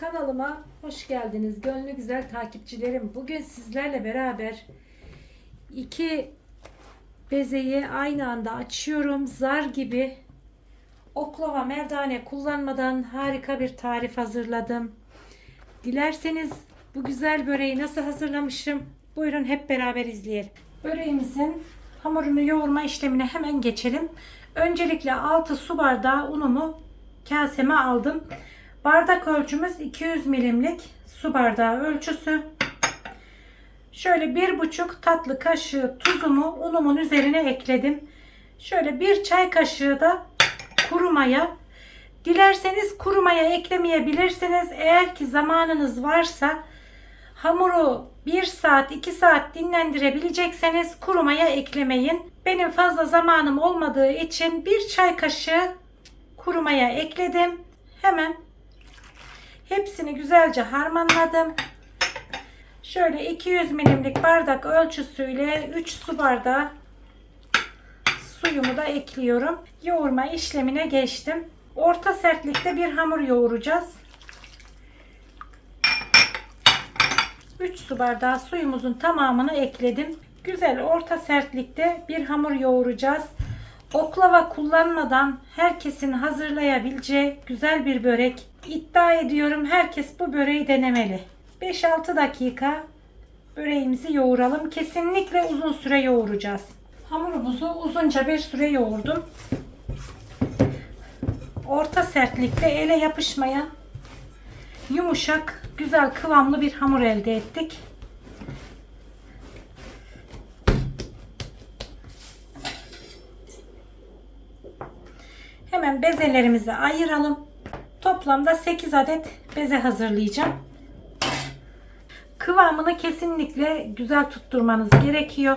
Kanalıma hoş geldiniz. Gönlü güzel takipçilerim. Bugün sizlerle beraber iki bezeyi aynı anda açıyorum. Zar gibi oklava merdane kullanmadan harika bir tarif hazırladım. Dilerseniz bu güzel böreği nasıl hazırlamışım? Buyurun hep beraber izleyelim. Böreğimizin hamurunu yoğurma işlemine hemen geçelim. Öncelikle 6 su bardağı unumu kaseme aldım. Bardak ölçümüz 200 milimlik su bardağı ölçüsü. Şöyle bir buçuk tatlı kaşığı tuzumu unumun üzerine ekledim. Şöyle bir çay kaşığı da kuru maya. Dilerseniz kuru maya eklemeyebilirsiniz. Eğer ki zamanınız varsa hamuru 1 saat 2 saat dinlendirebilecekseniz kuru maya eklemeyin. Benim fazla zamanım olmadığı için bir çay kaşığı kuru maya ekledim. Hemen Hepsini güzelce harmanladım. Şöyle 200 milimlik bardak ölçüsüyle 3 su bardağı suyumu da ekliyorum. Yoğurma işlemine geçtim. Orta sertlikte bir hamur yoğuracağız. 3 su bardağı suyumuzun tamamını ekledim. Güzel orta sertlikte bir hamur yoğuracağız. Oklava kullanmadan herkesin hazırlayabileceği güzel bir börek. İddia ediyorum herkes bu böreği denemeli. 5-6 dakika böreğimizi yoğuralım. Kesinlikle uzun süre yoğuracağız. Hamurumuzu uzunca bir süre yoğurdum. Orta sertlikte ele yapışmayan yumuşak, güzel kıvamlı bir hamur elde ettik. Hemen bezelerimizi ayıralım. Toplamda 8 adet beze hazırlayacağım. Kıvamını kesinlikle güzel tutturmanız gerekiyor.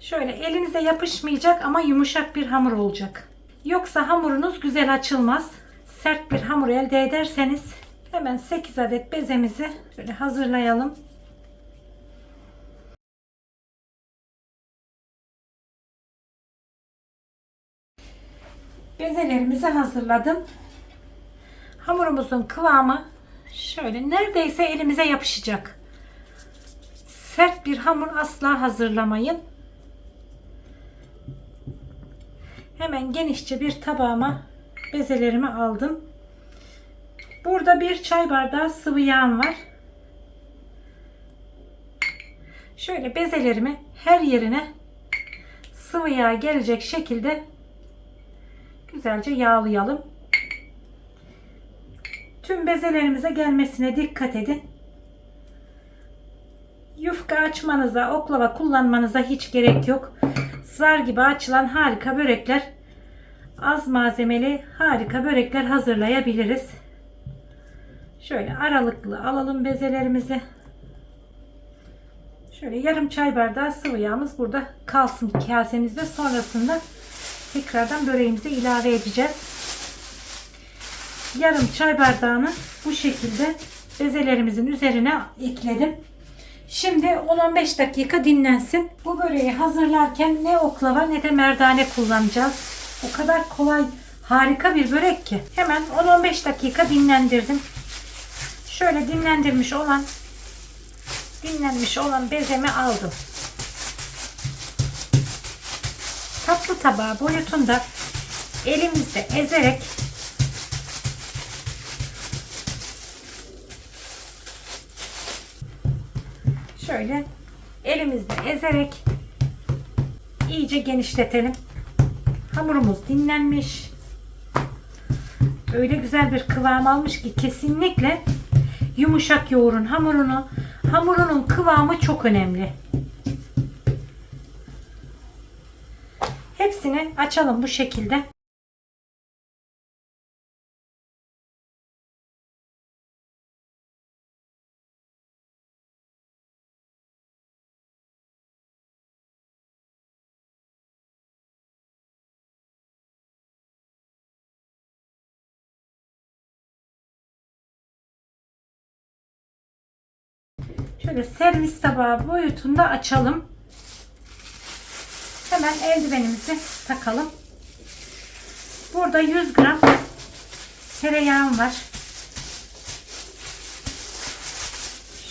Şöyle elinize yapışmayacak ama yumuşak bir hamur olacak. Yoksa hamurunuz güzel açılmaz. Sert bir hamur elde ederseniz hemen 8 adet bezemizi böyle hazırlayalım. Bezelerimizi hazırladım. Hamurumuzun kıvamı şöyle neredeyse elimize yapışacak. Sert bir hamur asla hazırlamayın. Hemen genişçe bir tabağıma bezelerimi aldım. Burada bir çay bardağı sıvı yağım var. Şöyle bezelerimi her yerine sıvı yağ gelecek şekilde güzelce yağlayalım. Tüm bezelerimize gelmesine dikkat edin. Yufka açmanıza, oklava kullanmanıza hiç gerek yok. Zar gibi açılan harika börekler, az malzemeli harika börekler hazırlayabiliriz. Şöyle aralıklı alalım bezelerimizi. Şöyle yarım çay bardağı sıvı yağımız burada kalsın kasemizde. Sonrasında tekrardan böreğimize ilave edeceğiz. Yarım çay bardağını bu şekilde bezelerimizin üzerine ekledim. Şimdi 10-15 dakika dinlensin. Bu böreği hazırlarken ne oklava ne de merdane kullanacağız. O kadar kolay, harika bir börek ki. Hemen 10-15 dakika dinlendirdim. Şöyle dinlendirmiş olan dinlenmiş olan bezemi aldım. Tatlı tabağı boyutunda elimizde ezerek şöyle elimizde ezerek iyice genişletelim. Hamurumuz dinlenmiş. Öyle güzel bir kıvam almış ki kesinlikle yumuşak yoğurun hamurunu. Hamurunun kıvamı çok önemli. Hepsini açalım bu şekilde. Şöyle servis tabağı boyutunda açalım. Hemen eldivenimizi takalım. Burada 100 gram tereyağım var.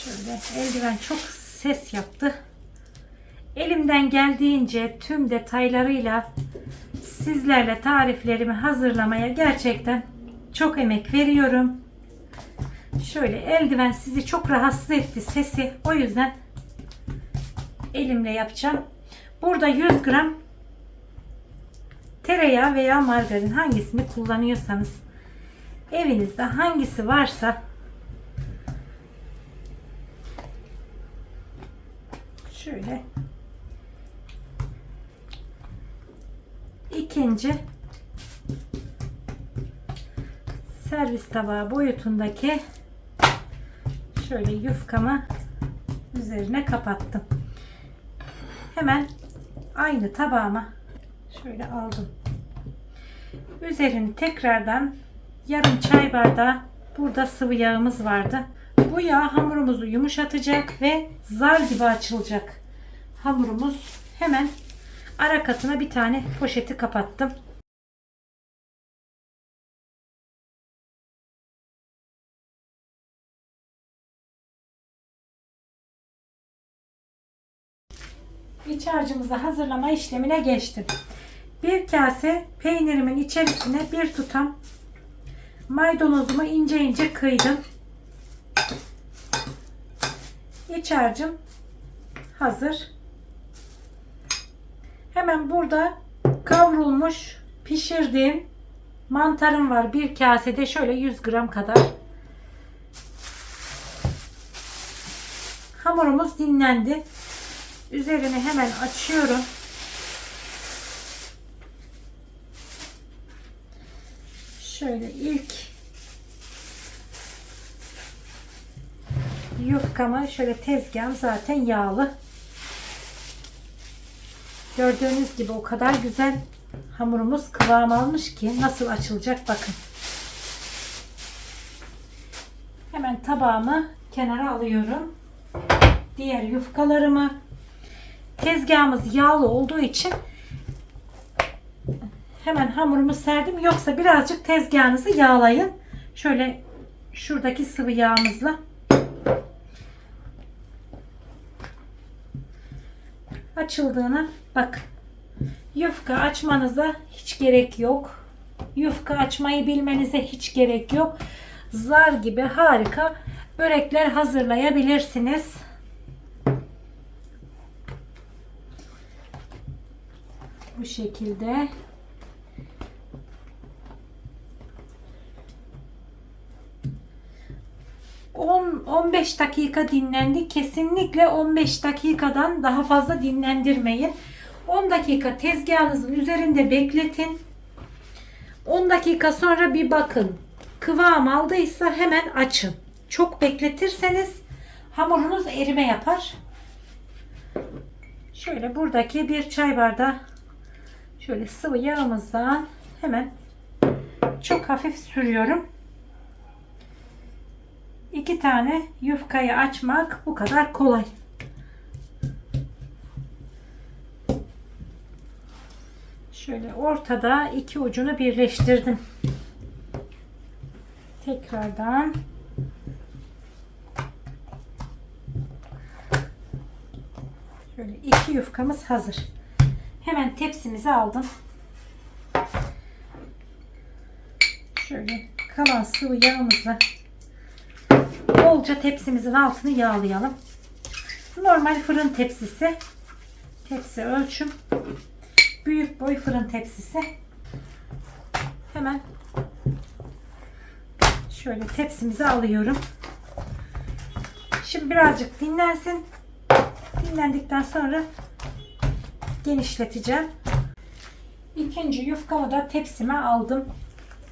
Şöyle eldiven çok ses yaptı. Elimden geldiğince tüm detaylarıyla sizlerle tariflerimi hazırlamaya gerçekten çok emek veriyorum. Şöyle eldiven sizi çok rahatsız etti sesi. O yüzden elimle yapacağım. Burada 100 gram tereyağı veya margarin hangisini kullanıyorsanız evinizde hangisi varsa şöyle ikinci servis tabağı boyutundaki şöyle yufkamı üzerine kapattım. Hemen aynı tabağıma şöyle aldım. Üzerini tekrardan yarım çay bardağı burada sıvı yağımız vardı. Bu yağ hamurumuzu yumuşatacak ve zar gibi açılacak. Hamurumuz hemen ara katına bir tane poşeti kapattım. İç harcımızı hazırlama işlemine geçtim. Bir kase peynirimin içerisine bir tutam maydanozumu ince ince kıydım. İç harcım hazır. Hemen burada kavrulmuş pişirdiğim mantarım var. Bir kasede şöyle 100 gram kadar. Hamurumuz dinlendi. Üzerini hemen açıyorum. Şöyle ilk yufkamı şöyle tezgahım zaten yağlı. Gördüğünüz gibi o kadar güzel hamurumuz kıvam almış ki nasıl açılacak bakın. Hemen tabağımı kenara alıyorum. Diğer yufkalarımı tezgahımız yağlı olduğu için hemen hamurumu serdim. Yoksa birazcık tezgahınızı yağlayın. Şöyle şuradaki sıvı yağımızla açıldığını bak. Yufka açmanıza hiç gerek yok. Yufka açmayı bilmenize hiç gerek yok. Zar gibi harika börekler hazırlayabilirsiniz. Şekilde. On, 15 dakika dinlendi. Kesinlikle 15 dakikadan daha fazla dinlendirmeyin. 10 dakika tezgahınızın üzerinde bekletin. 10 dakika sonra bir bakın. Kıvam aldıysa hemen açın. Çok bekletirseniz hamurunuz erime yapar. Şöyle buradaki bir çay bardağı şöyle sıvı yağımızdan hemen çok hafif sürüyorum. İki tane yufkayı açmak bu kadar kolay. Şöyle ortada iki ucunu birleştirdim. Tekrardan Şöyle iki yufkamız hazır. Hemen tepsimizi aldım. Şöyle kalan sıvı yağımızla bolca tepsimizin altını yağlayalım. Normal fırın tepsisi. Tepsi ölçüm. Büyük boy fırın tepsisi. Hemen şöyle tepsimizi alıyorum. Şimdi birazcık dinlensin. Dinlendikten sonra genişleteceğim. İkinci yufkamı da tepsime aldım.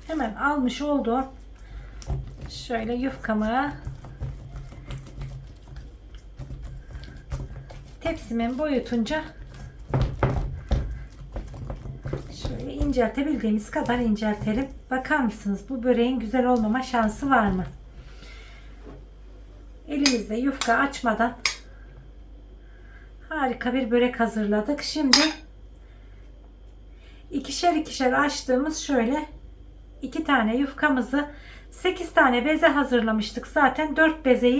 Hemen almış olduğum şöyle yufkamı tepsimin boyutunca şöyle inceltebildiğimiz kadar inceltelim. Bakar mısınız bu böreğin güzel olmama şansı var mı? Elimizde yufka açmadan harika bir börek hazırladık. Şimdi ikişer ikişer açtığımız şöyle iki tane yufkamızı 8 tane beze hazırlamıştık. Zaten 4 bezeyi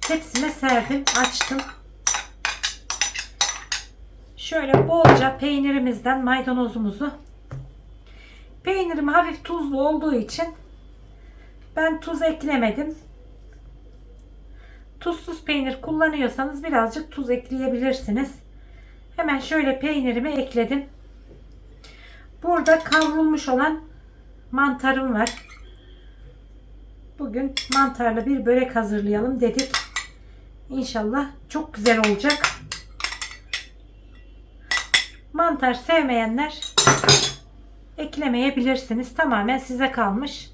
tepsime serdim. Açtım. Şöyle bolca peynirimizden maydanozumuzu Peynirim hafif tuzlu olduğu için ben tuz eklemedim. Tuzsuz peynir kullanıyorsanız birazcık tuz ekleyebilirsiniz. Hemen şöyle peynirimi ekledim. Burada kavrulmuş olan mantarım var. Bugün mantarlı bir börek hazırlayalım dedik. İnşallah çok güzel olacak. Mantar sevmeyenler eklemeyebilirsiniz. Tamamen size kalmış.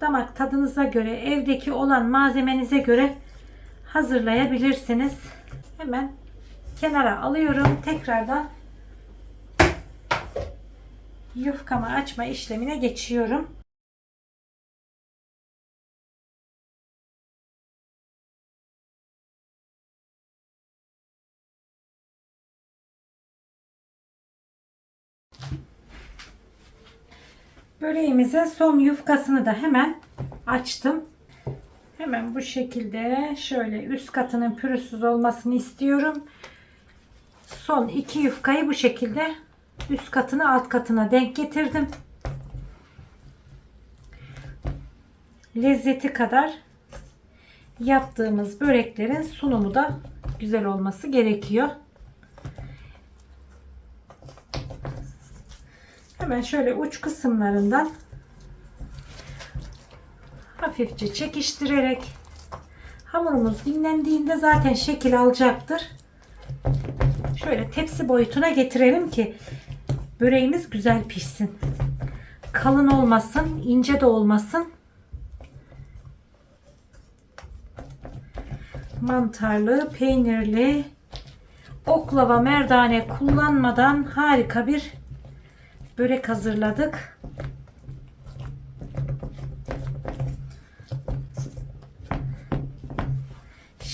Damak tadınıza göre, evdeki olan malzemenize göre hazırlayabilirsiniz. Hemen kenara alıyorum. Tekrardan yufkamı açma işlemine geçiyorum. Böreğimize son yufkasını da hemen açtım. Hemen bu şekilde şöyle üst katının pürüzsüz olmasını istiyorum. Son iki yufkayı bu şekilde üst katını alt katına denk getirdim. Lezzeti kadar yaptığımız böreklerin sunumu da güzel olması gerekiyor. Hemen şöyle uç kısımlarından hafifçe çekiştirerek hamurumuz dinlendiğinde zaten şekil alacaktır. Şöyle tepsi boyutuna getirelim ki böreğimiz güzel pişsin. Kalın olmasın, ince de olmasın. Mantarlı, peynirli, oklava, merdane kullanmadan harika bir börek hazırladık.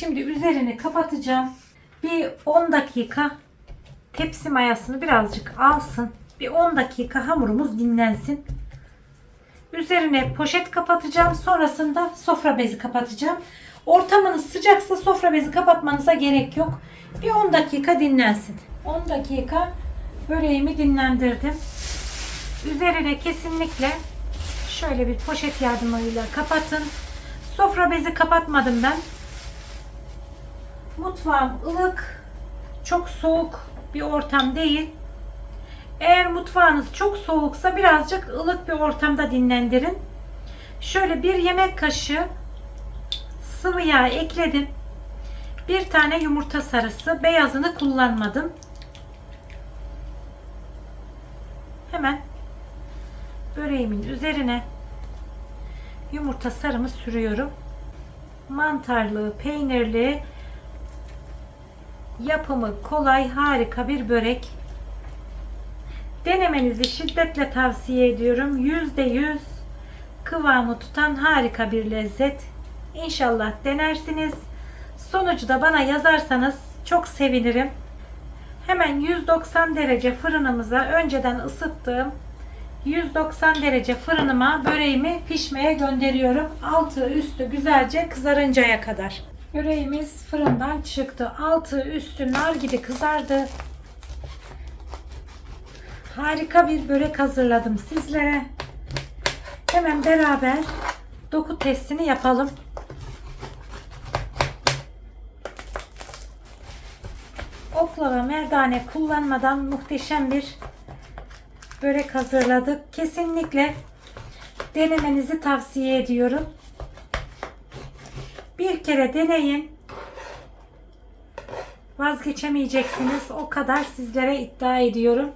Şimdi üzerini kapatacağım. Bir 10 dakika tepsi mayasını birazcık alsın. Bir 10 dakika hamurumuz dinlensin. Üzerine poşet kapatacağım. Sonrasında sofra bezi kapatacağım. Ortamınız sıcaksa sofra bezi kapatmanıza gerek yok. Bir 10 dakika dinlensin. 10 dakika böreğimi dinlendirdim. Üzerine kesinlikle şöyle bir poşet yardımıyla kapatın. Sofra bezi kapatmadım ben. Mutfağım ılık, çok soğuk bir ortam değil. Eğer mutfağınız çok soğuksa birazcık ılık bir ortamda dinlendirin. Şöyle bir yemek kaşığı sıvı yağ ekledim. Bir tane yumurta sarısı, beyazını kullanmadım. Hemen böreğimin üzerine yumurta sarımı sürüyorum. Mantarlı, peynirli, yapımı kolay, harika bir börek. Denemenizi şiddetle tavsiye ediyorum. %100 kıvamı tutan harika bir lezzet. İnşallah denersiniz. Sonucu da bana yazarsanız çok sevinirim. Hemen 190 derece fırınımıza önceden ısıttığım 190 derece fırınıma böreğimi pişmeye gönderiyorum. Altı üstü güzelce kızarıncaya kadar. Böreğimiz fırından çıktı. Altı üstü nar gibi kızardı. Harika bir börek hazırladım sizlere. Hemen beraber doku testini yapalım. Oklava merdane kullanmadan muhteşem bir börek hazırladık. Kesinlikle denemenizi tavsiye ediyorum. Bir kere deneyin. Vazgeçemeyeceksiniz. O kadar sizlere iddia ediyorum.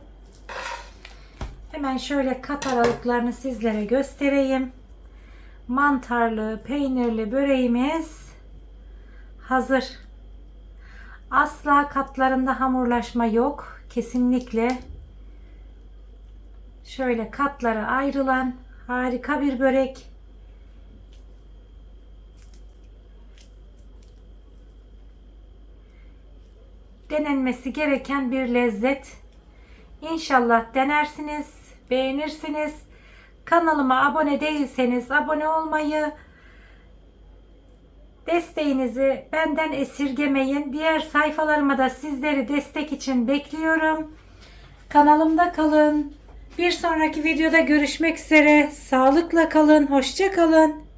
Hemen şöyle kat aralıklarını sizlere göstereyim. Mantarlı, peynirli böreğimiz hazır. Asla katlarında hamurlaşma yok. Kesinlikle şöyle katlara ayrılan harika bir börek. Denenmesi gereken bir lezzet. İnşallah denersiniz, beğenirsiniz. Kanalıma abone değilseniz abone olmayı, Desteğinizi benden esirgemeyin. Diğer sayfalarıma da sizleri destek için bekliyorum. Kanalımda kalın. Bir sonraki videoda görüşmek üzere. Sağlıkla kalın. Hoşça kalın.